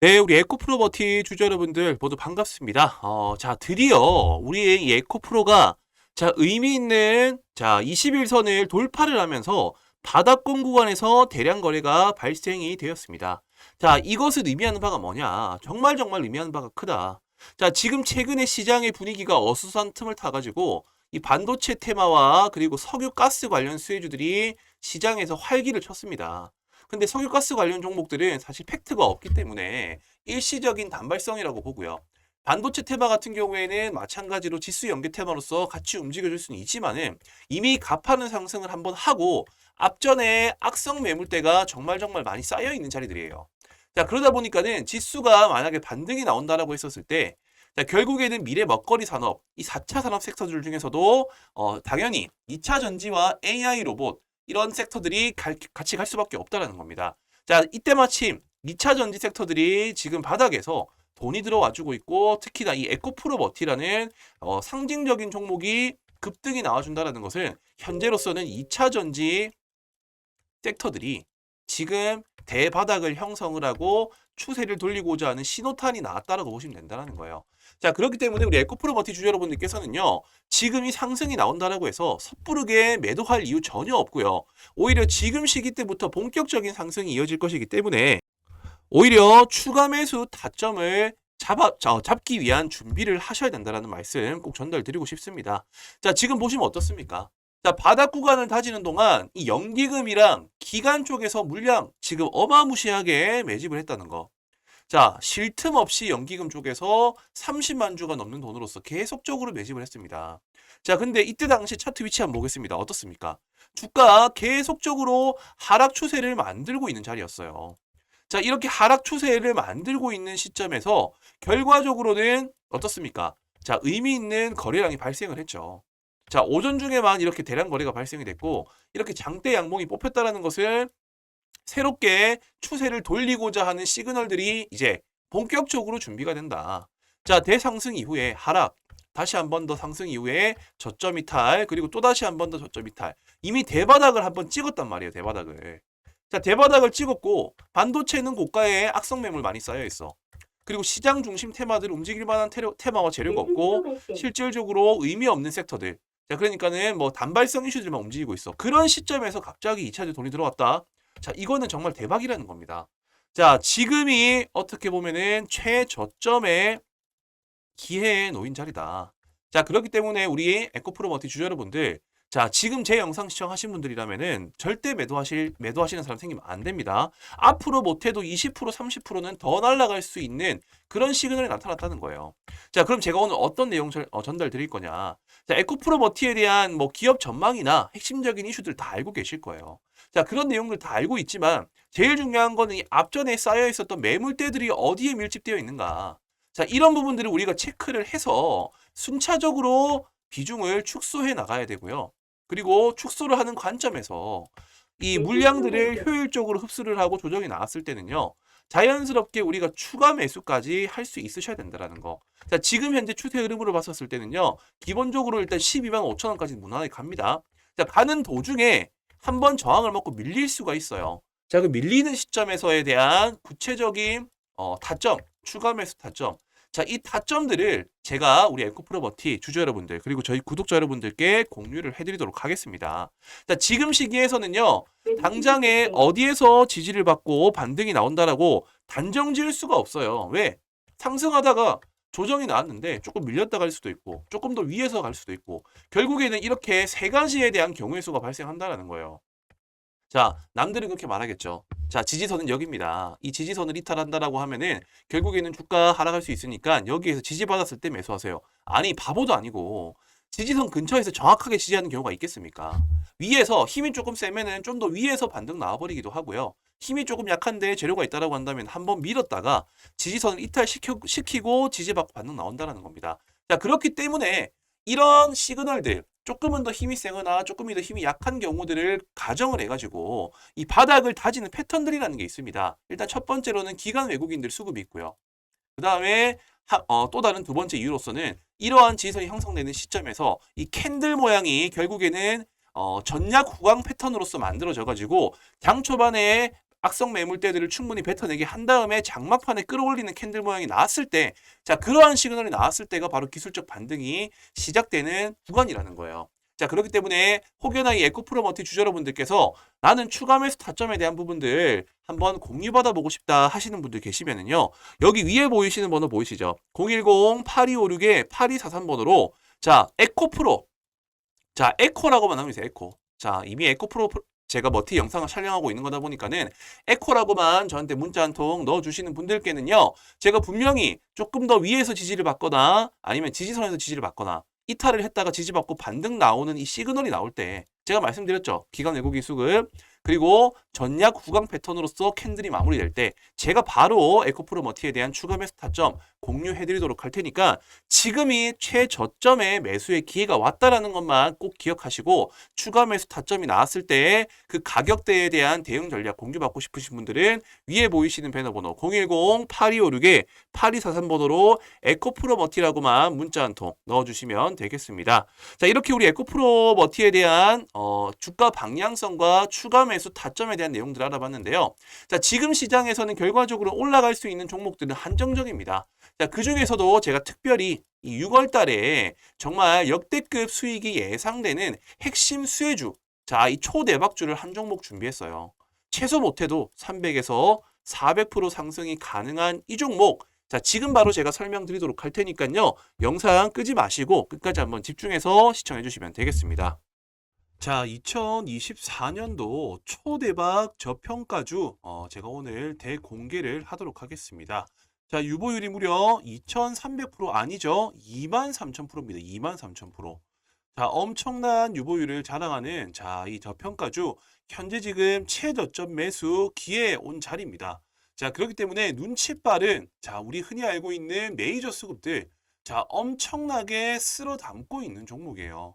네, 우리 에코프로버티 주주 여러분들 모두 반갑습니다. 어, 자, 드디어 우리의 이 에코프로가 자, 의미 있는 자, 21선을 돌파를 하면서 바닥권 구간에서 대량 거래가 발생이 되었습니다. 자, 이것을 의미하는 바가 뭐냐? 정말 정말 의미하는 바가 크다. 자, 지금 최근에 시장의 분위기가 어수선한 틈을 타가지고 이 반도체 테마와 그리고 석유 가스 관련 수혜주들이 시장에서 활기를 쳤습니다. 근데 석유가스 관련 종목들은 사실 팩트가 없기 때문에 일시적인 단발성이라고 보고요. 반도체 테마 같은 경우에는 마찬가지로 지수 연계 테마로서 같이 움직여줄 수는 있지만은 이미 가파른 상승을 한번 하고 앞전에 악성 매물대가 정말 정말 많이 쌓여 있는 자리들이에요. 자, 그러다 보니까는 지수가 만약에 반등이 나온다라고 했었을 때 자, 결국에는 미래 먹거리 산업, 이 4차 산업 섹터들 중에서도 어, 당연히 2차 전지와 AI 로봇 이런 섹터들이 갈- 같이 갈 수밖에 없다라는 겁니다. 자, 이때 마침 2차 전지 섹터들이 지금 바닥에서 돈이 들어와주고 있고 특히나 이 에코프로버티라는 어, 상징적인 종목이 급등이 나와준다라는 것은 현재로서는 2차 전지 섹터들이 지금 대바닥을 형성을 하고 추세를 돌리고자 하는 신호탄이 나왔다라고 보시면 된다는 거예요. 자, 그렇기 때문에 우리 에코프로 버티 주주 여러분들께서는요, 지금 이 상승이 나온다라고 해서 섣부르게 매도할 이유 전혀 없고요. 오히려 지금 시기 때부터 본격적인 상승이 이어질 것이기 때문에 오히려 추가 매수 타점을 잡아, 자, 잡기 위한 준비를 하셔야 된다는 말씀 꼭 전달드리고 싶습니다. 자, 지금 보시면 어떻습니까? 자, 바닥 구간을 다지는 동안 이 연기금이랑 기간 쪽에서 물량 지금 어마무시하게 매집을 했다는 거. 자, 쉴 틈 없이 연기금 쪽에서 30만 주가 넘는 돈으로서 계속적으로 매집을 했습니다. 자, 근데 이때 당시 차트 위치 한번 보겠습니다. 어떻습니까? 주가 계속적으로 하락 추세를 만들고 있는 자리였어요. 자, 이렇게 하락 추세를 만들고 있는 시점에서 결과적으로는 어떻습니까? 자, 의미 있는 거래량이 발생을 했죠. 자, 오전 중에만 이렇게 대량 거래가 발생이 됐고, 이렇게 장대 양봉이 뽑혔다라는 것을 새롭게 추세를 돌리고자 하는 시그널들이 이제 본격적으로 준비가 된다. 자, 대상승 이후에 하락, 다시 한 번 더 상승 이후에 저점 이탈, 그리고 또 다시 한 번 더 저점 이탈. 이미 대바닥을 한 번 찍었단 말이에요, 대바닥을. 자, 대바닥을 찍었고 반도체는 고가에 악성 매물 많이 쌓여 있어. 그리고 시장 중심 테마들 움직일 만한 테러, 테마와 재료가 없고 실질적으로 의미 없는 섹터들. 자, 그러니까는 뭐 단발성 이슈들만 움직이고 있어. 그런 시점에서 갑자기 2차전 돈이 들어왔다. 자, 이거는 정말 대박이라는 겁니다. 자, 지금이 어떻게 보면은 최저점의 기회에 놓인 자리다. 자, 그렇기 때문에 우리 에코프로머티 주주 여러분들, 자, 지금 제 영상 시청하신 분들이라면은 절대 매도하실, 매도하시는 사람 생기면 안 됩니다. 앞으로 못해도 20%, 30%는 더 날아갈 수 있는 그런 시그널이 나타났다는 거예요. 자, 그럼 제가 오늘 어떤 내용 절, 어, 전달 드릴 거냐. 자, 에코프로머티에 대한 뭐 기업 전망이나 핵심적인 이슈들 다 알고 계실 거예요. 자, 그런 내용들 다 알고 있지만 제일 중요한 거는 이 앞전에 쌓여 있었던 매물대들이 어디에 밀집되어 있는가. 자, 이런 부분들을 우리가 체크를 해서 순차적으로 비중을 축소해 나가야 되고요. 그리고 축소를 하는 관점에서 이 물량들을 효율적으로 흡수를 하고 조정이 나왔을 때는요. 자연스럽게 우리가 추가 매수까지 할 수 있으셔야 된다라는 거. 자, 지금 현재 추세 흐름으로 봤었을 때는요. 기본적으로 일단 12만 5천 원까지 무난하게 갑니다. 자, 가는 도중에 한 번 저항을 먹고 밀릴 수가 있어요. 자, 그 밀리는 시점에서에 대한 구체적인 어, 타점, 추가 매수 타점. 자, 이 타점들을 제가 우리 에코프로버티 주주 여러분들 그리고 저희 구독자 여러분들께 공유를 해드리도록 하겠습니다. 자, 지금 시기에서는요, 당장에 어디에서 지지를 받고 반등이 나온다라고 단정 지을 수가 없어요. 왜? 상승하다가 조정이 나왔는데 조금 밀렸다 갈 수도 있고 조금 더 위에서 갈 수도 있고 결국에는 이렇게 세 가지에 대한 경우의 수가 발생한다라는 거예요. 자, 남들은 그렇게 말하겠죠. 자, 지지선은 여기입니다. 이 지지선을 이탈한다라고 하면은 결국에는 주가 하락할 수 있으니까 여기에서 지지받았을 때 매수하세요. 아니, 바보도 아니고 지지선 근처에서 정확하게 지지하는 경우가 있겠습니까? 위에서 힘이 조금 세면은 좀 더 위에서 반등 나와버리기도 하고요. 힘이 조금 약한데 재료가 있다라고 한다면 한번 밀었다가 지지선을 이탈시키고 지지받고 반등 나온다라는 겁니다. 자, 그렇기 때문에 이런 시그널들 조금은 더 힘이 세거나 조금이 더 힘이 약한 경우들을 가정을 해가지고 이 바닥을 다지는 패턴들이라는 게 있습니다. 일단 첫 번째로는 기관 외국인들 수급이 있고요. 그 다음에 어, 또 다른 두 번째 이유로서는 이러한 지지선이 형성되는 시점에서 이 캔들 모양이 결국에는 어, 전략 후광 패턴으로서 만들어져 가지고 장 초반에 악성 매물대들을 충분히 뱉어내게 한 다음에 장막판에 끌어올리는 캔들 모양이 나왔을 때, 자, 그러한 시그널이 나왔을 때가 바로 기술적 반등이 시작되는 구간이라는 거예요. 자, 그렇기 때문에 혹여나 이 에코프로 머티 주저러분들께서 나는 추가 매수 타점에 대한 부분들 한번 공유받아 보고 싶다 하시는 분들 계시면은요. 여기 위에 보이시는 번호 보이시죠? 010-8256-8243번호로 자, 에코프로. 자, 에코라고만 하면 돼요. 에코. 자, 이미 에코프로 프로- 제가 머티 영상을 촬영하고 있는 거다 보니까는 에코라고만 저한테 문자 한 통 넣어주시는 분들께는요. 제가 분명히 조금 더 위에서 지지를 받거나 아니면 지지선에서 지지를 받거나 이탈을 했다가 지지받고 반등 나오는 이 시그널이 나올 때 제가 말씀드렸죠. 기관 왜곡이 수급 그리고 전략 후강 패턴으로서 캔들이 마무리될 때 제가 바로 에코프로 머티에 대한 추가 매수 타점 공유해드리도록 할 테니까 지금이 최저점의 매수의 기회가 왔다라는 것만 꼭 기억하시고 추가 매수 타점이 나왔을 때 그 가격대에 대한 대응 전략 공유받고 싶으신 분들은 위에 보이시는 배너 번호 010-8256-8243 번호로 에코프로 머티라고만 문자 한 통 넣어주시면 되겠습니다. 자 이렇게 우리 에코프로 머티에 대한 어, 주가 방향성과 추가 매수 타점에 대한 내용들을 알아봤는데요. 자 지금 시장에서는 결과적으로 올라갈 수 있는 종목들은 한정적입니다. 자, 그 중에서도 제가 특별히 이 6월 달에 정말 역대급 수익이 예상되는 핵심 수혜주, 자, 이 초대박주를 한 종목 준비했어요. 최소 못해도 300에서 400% 상승이 가능한 이 종목. 자, 지금 바로 제가 설명드리도록 할 테니까요. 영상 끄지 마시고 끝까지 한번 집중해서 시청해 주시면 되겠습니다. 자, 2024년도 초대박 저평가주 어, 제가 오늘 대공개를 하도록 하겠습니다. 자, 유보율이 무려 2,300% 아니죠. 23,000%입니다. 23,000%. 자, 엄청난 유보율을 자랑하는 자, 이 저평가주 현재 지금 최저점 매수 기회에 온 자리입니다. 자, 그렇기 때문에 눈치 빠른 자, 우리 흔히 알고 있는 메이저 수급들 자, 엄청나게 쓸어 담고 있는 종목이에요.